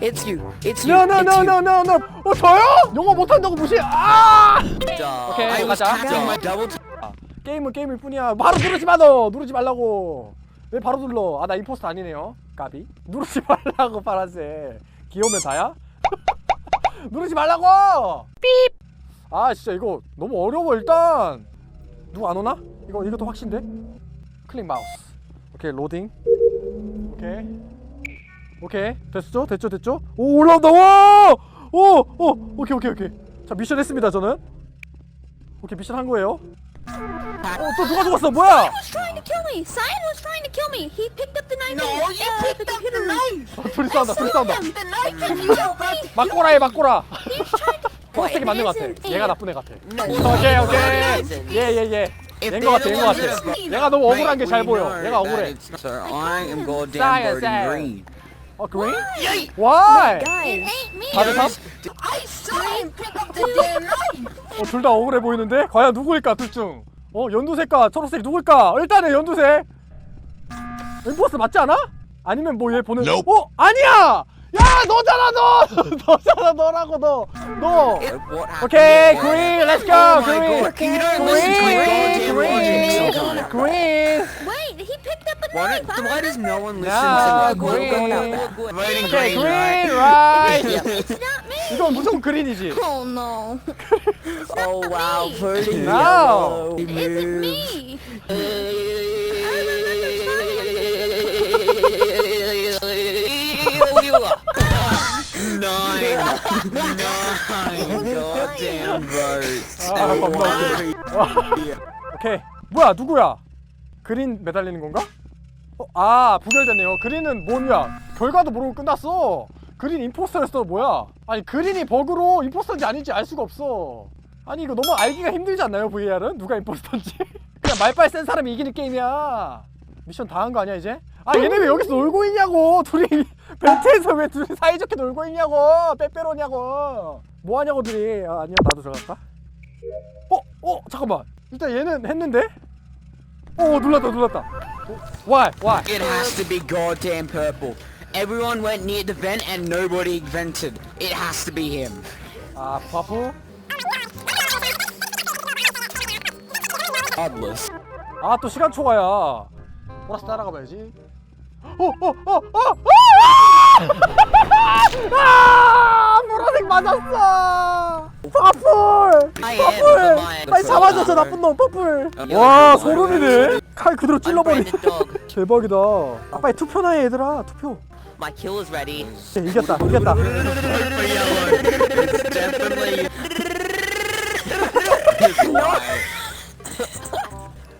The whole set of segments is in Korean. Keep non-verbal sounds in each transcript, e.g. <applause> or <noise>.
It's you. It's you. No no It's no you. no no no. 어 저요? 영어 못한다고 무시. 아! I was 가자. my double. 게임은 게임일 뿐이야. 바로 누르지 마 너. 누르지 말라고. 왜 바로 눌러? 아 나 임포스터 아니네요. 까비. 누르지 <laughs> 말라고 파란색. 귀여우면 다야? <laughs> 누르지 말라고. 삐. 아 진짜 이거 너무 어려워 일단. 누구 안 오나? 이거 이것도 확신데? 클릭 마우스. 오케이 로딩. 오케이. 오케이 됐죠? 됐죠? 됐죠? 오 올라온다 와! 오! 오! 오케이 오케이 오케이 자 미션 했습니다 저는 오케이 미션 한 거예요 어또 누가 죽었어 뭐야 was trying to kill me. Cyan was trying to kill me. He picked up the knife. No, and, you uh, picked the up the computer. knife. 어, 둘이 싸운다 둘이 싸운다 The knife and you killed me. 막고라 해 막고라 He's trying to. 초록색이 맞는 것 같아 얘가 나쁜 애 같아. 오케이 오케이. 예예예 것 같아 that 같아 얘가 너무 억울한 게 잘 보여 that 억울해 I am goddamn science. green. 어 ain't me. 다들 삽? I saw him pick up the damn knife. 어, 둘 다 억울해 보이는데? 과연 누구일까, 둘 중? 어, 연두색과 초록색 누구일까? 일단은 연두색. 엠포스 맞지 않아? 아니면 뭐 얘 보는. 어? 아니야! 야, 너잖아, 너! 너잖아, 너라고, 너! 너! What 오케이, there? Oh listen to my goddamn logic sometimes? green! Wait, he picked up a Why, knife. I why does no one listen Nah, to my green. Voting 오케이, green, green, right? right! It's not me. 이건 무조건 그린이지. Oh no. Oh wow, voting No. yellow. It isn't me. Nine, goddamn votes. 아, And 겁나 웃기네. 오케이. 뭐야, 누구야? 그린 매달리는 건가? 어, 아, 부결됐네요. 그린은 뭐냐? 결과도 모르고 끝났어. 그린 임포스터였어, 뭐야? 아니, 그린이 버그로 임포스터인지 아닌지 알 수가 없어. 아니, 이거 너무 알기가 힘들지 않나요, VR은? 누가 임포스터인지? <laughs> 그냥 말빨 센 사람이 이기는 게임이야. 미션 다 한 거 아니야, 이제? 아, 얘네 왜 여기서 놀고 있냐고! <laughs> 둘이 벤트에서 왜 둘이 사이좋게 놀고 있냐고! 빼빼로냐고! 뭐 하냐고, 둘이. 아, 아니야, 나도 들어갈까? 어? 어? 잠깐만. 일단 얘는 했는데? 어, 눌렀다. 어, why? Why? It has to be goddamn purple. Everyone went near the vent and nobody vented. It has to be him. 아, 버프? Godless. 아, 또 시간 초과야. 보라스 따라가 봐야지. 어, 어, 어, 어, 어! 아! 아! 보라색 맞았어! 퍼플! 퍼플! 빨리 잡아줘, 저 나쁜 놈, 퍼플! 와, 소름이네. 칼 그대로 찔러버리. <laughs> 대박이다. 아, 빨리 투표나 해, 얘들아. 투표. My kill is ready. 네, 이겼다, 이겼다. <laughs>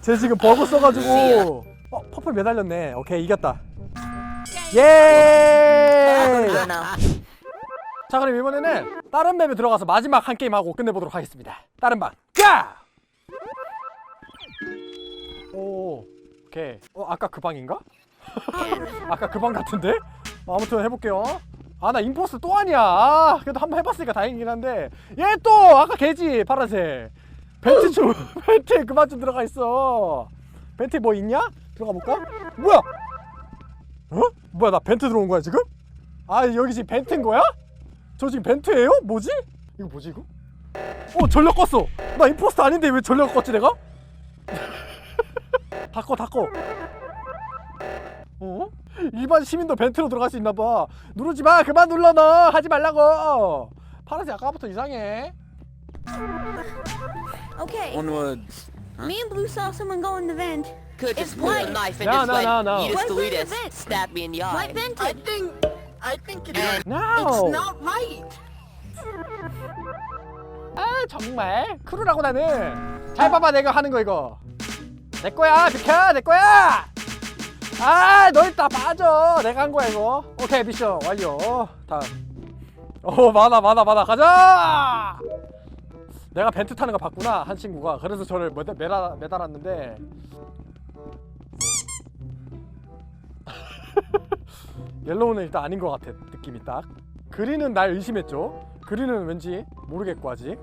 쟤 지금 버그 써가지고 어 퍼플 매달렸네 오케이 이겼다 예! 자 그럼 이번에는 다른 맵에 들어가서 마지막 한 게임 하고 끝내보도록 하겠습니다 다른 방 가! 오 오케이 어 아까 그 방인가? <laughs> 아까 그 방 같은데? 어, 아무튼 해볼게요 아 나 임포스 또 아니야 아 그래도 한 번 해봤으니까 다행이긴 한데 얘 또 아까 걔지 파란색 벤트 좀 <laughs> 벤트에 그만 좀 들어가 있어 벤트에 뭐 있냐? 들어가 볼까? 뭐야? 어? 뭐야 나 벤트 들어온 거야 지금? 아 여기 지금 벤트인 거야? 저 지금 벤트예요? 뭐지? 이거 뭐지 이거? 어 전력 껐어 나 임포스터 아닌데 왜 전력 껐지 내가? <laughs> 닫고 닫고 어? 일반 시민도 벤트로 들어갈 수 있나 봐 누르지 마 그만 눌러 너 하지 말라고 파란색 아까부터 이상해 Okay. Onwards. Me and Blue saw someone go in the vent. Could It's just pull a white. knife and No, just no, went, no, no. you just Why delete the vent? stab me in the eye. White vented. think I think it is. No. right. 아 정말 크루라고 나는 잘 봐봐 내가 하는 거 이거 내 거야 비켜 내 거야 아너 이따 빠져 내가 한 거야 이거 오케이 미션 완료 다음 오 많아 많아 많아 가자 내가 벤트 타는 거 봤구나 한 친구가 그래서 저를 매달, 매달, 매달았는데 옐로우는 일단 아닌 것 같아 느낌이 딱 그린은 날 의심했죠 그린은 왠지 모르겠고 아직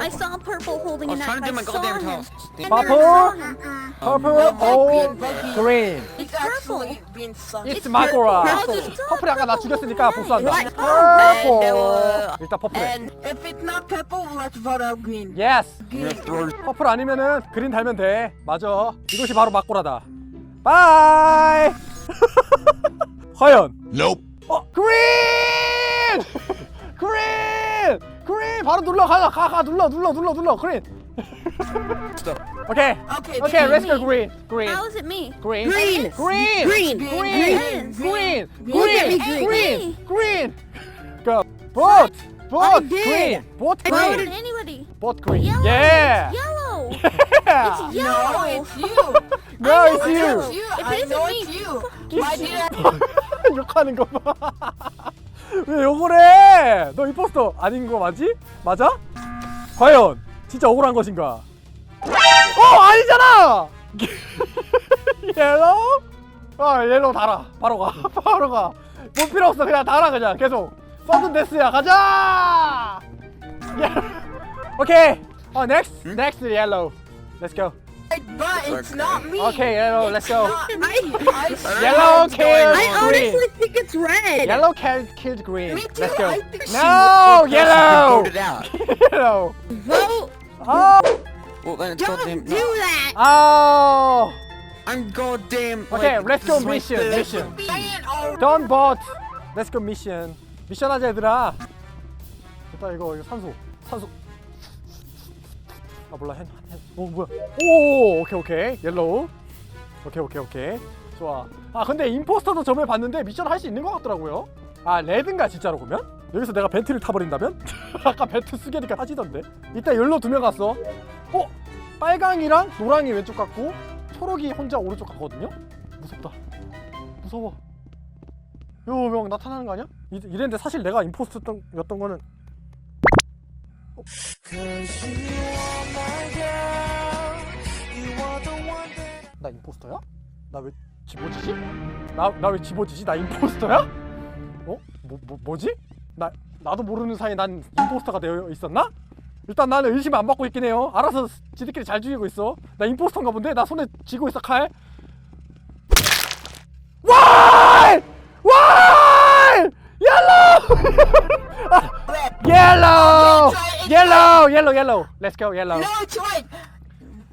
I saw purple holding a was trying knife. to do my I saw goddamn him. task. And then I Purple? saw him. Purple Um, or Bucky, green? He's purple. being sucked. It's. It's not 퍼플이 아까 나 purple. 죽였으니까 복수한다. 네, 일단 퍼플해. And if it's not purple, let's vote out green. Throw 퍼플 아니면은 그린 달면 돼. 맞아. 이것이 바로 막고라다. 바이. 과연 Nope. 어 그린 그린 그린 바로 눌러 가자 가가 눌러 눌러 눌러 눌러 그린. 오케이 Okay, 오케이 green. let's go green green How is it me? green Green. green Green. green Green. green Look at me, green green. green green go both both did. green both I green voted anybody. both green Yellow. yeah It's yellow. yeah It's No, yellow. it's you. no I it's know you It's you. If I it know isn't it's me, 욕하는 <laughs> 거 봐. <laughs> 왜 욕을 해? 너 임포스터 아닌 거 맞지? 맞아? 과연 진짜 억울한 것인가? 어 아니잖아. <laughs> 옐로우? 아 옐로우 달아. 바로 가. 바로 가. 뭐 필요 없어. 그냥 달아 그냥 계속. 서든 데스야 가자. 예. 오케이. 어 next next yellow. Let's go. But it's not me. Okay, yellow. Let's go. Not me. <laughs> I swear Yellow What's going kills on? I green. honestly think it's red. Yellow killed, killed green. Me too, Let's go. I think she No, Person yellow. voted <laughs> out. yellow. Vote. Oh, Well then it's Don't goddamn. do that. oh. I'm goddamn. Okay, like, let's this go is my mission, third- mission. Saying all Don't bot. Let's go mission. 미션 하자 얘들아. 일단 이거 이거 산소, 산소. 아 몰라 핸, 핸. 오 뭐야? 오 오케이 오케이 옐로우. 오케이 오케이 오케이. 좋아. 아 근데 임포스터도 저번에 봤는데 미션 할수 있는 것 같더라고요. 아 레드인가 진짜로 보면? 여기서 내가 벤트를 타버린다면? <laughs> 아까 벤트 쓰게니까 하지던데. 이따 열로 두 명 갔어. 어? 빨강이랑 노랑이 왼쪽 갔고 초록이 혼자 오른쪽 갔거든요. 무섭다. 무서워. 요명 나타나는 거 아니야? 이, 이랬는데 사실 내가 임포스터였던 였던 거는 어? 나 임포스터야? 나 왜 집어지지? 나 나 왜 집어지지? 나 임포스터야? 어? 뭐, 뭐 뭐지? 나 나도 모르는 사이에 난 임포스터가 되어 있었나? 일단 나는 의심 안 받고 있긴 해요. 알아서 지들끼리 잘 죽이고 있어. 나 임포스터인가 본데? 나 손에 쥐고 있어 칼. Why? Why? Yellow! Yellow! Yellow! Yellow! Yellow! Let's go yellow. No, it's white.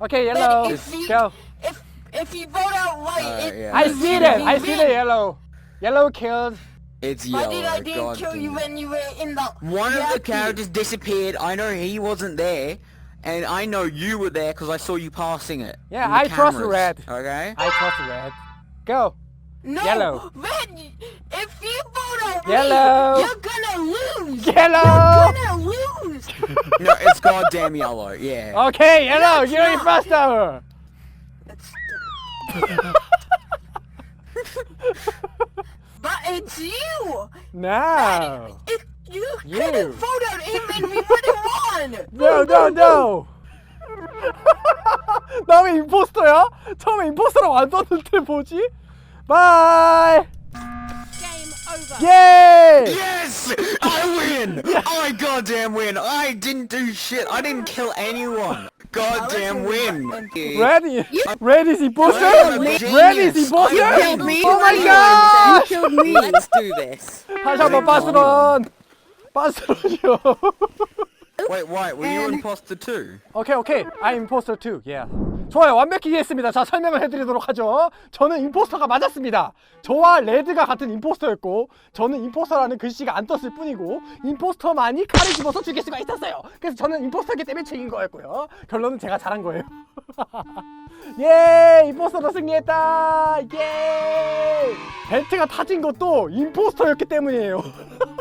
Okay, yellow. If you- Go. If if you vote out white, Uh, it, yeah. I see that. I see the yellow. Yellow killed. It's Why yellow. did I didn't God kill you when you were in the One of the reactor? characters disappeared. I know he wasn't there, and I know you were there because I saw you passing it. Yeah, in the I trust cameras, red. Okay. I trust red. Go. No, Yellow. Red. Yellow. you're gonna lose. Yellow. You're gonna lose. no, it's goddamn yellow. Yeah. Okay, yellow. it's You're not. faster. but it's you. No. If you, You. couldn't vote out him, and we would have won. No, no, no. 나왜 임포스터야? 처음에 임포스터라고 안 썼는데 뭐지? 바이. Game over. 예! Yes! I win! I goddamn win! I didn't do shit! I didn't kill anyone! Goddamn win! Ready? Ready is imposter? Killed me. Ready is imposter? You killed me. Oh my You god! killed me. Let's do this. 다시 한번 빠스런. 빠스런이요. Wait, wait, were you imposter too? 오케이 오케이. I'm imposter too. Yeah. 좋아요. 완벽히 이해했습니다. 자 설명을 해드리도록 하죠. 저는 임포스터가 맞았습니다. 저와 레드가 같은 임포스터였고 저는 임포스터라는 글씨가 안 떴을 뿐이고 임포스터만이 칼을 집어서 죽일 수가 있었어요. 그래서 저는 임포스터기 때문에 책인 거였고요. 결론은 제가 잘한 거예요. <laughs> 예! 임포스터로 승리했다! 예! 벨트가 타진 것도 임포스터였기 때문이에요. <laughs>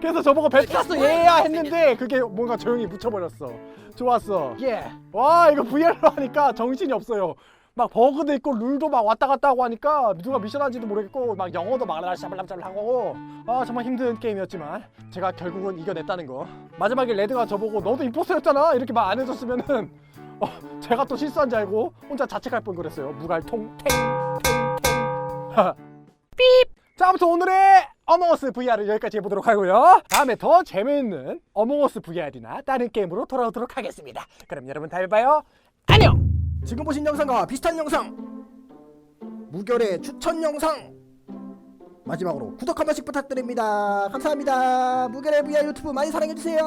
그래서 저보고 탔어. 예야 했는데 그게 뭔가 조용히 묻혀버렸어. 좋았어. 예 와 이거 VR로 하니까 정신이 없어요. 막 버그도 있고 룰도 막 왔다 갔다 하고 하니까 누가 미션 한지도 모르겠고 막 영어도 막 샤발람샤발 하고. 아 정말 힘든 게임이었지만 제가 결국은 이겨냈다는 거. 마지막에 레드가 저보고 너도 임포스터였잖아. 이렇게 말 안 해줬으면은 <laughs> 어, 제가 또 실수한 줄 알고 혼자 자책할 뻔 그랬어요. 무갈통 탱탱탱. 삐! 자 아무튼 오늘의 어몽어스 VR을 여기까지 해보도록 하고요. 다음에 더 재미있는 어몽어스 VR이나 다른 게임으로 돌아오도록 하겠습니다. 그럼 여러분 다음에 봐요. 안녕! 지금 보신 영상과 비슷한 영상 무결의 추천 영상 마지막으로 구독 한 번씩 부탁드립니다. 감사합니다. 무결의 VR 유튜브 많이 사랑해주세요.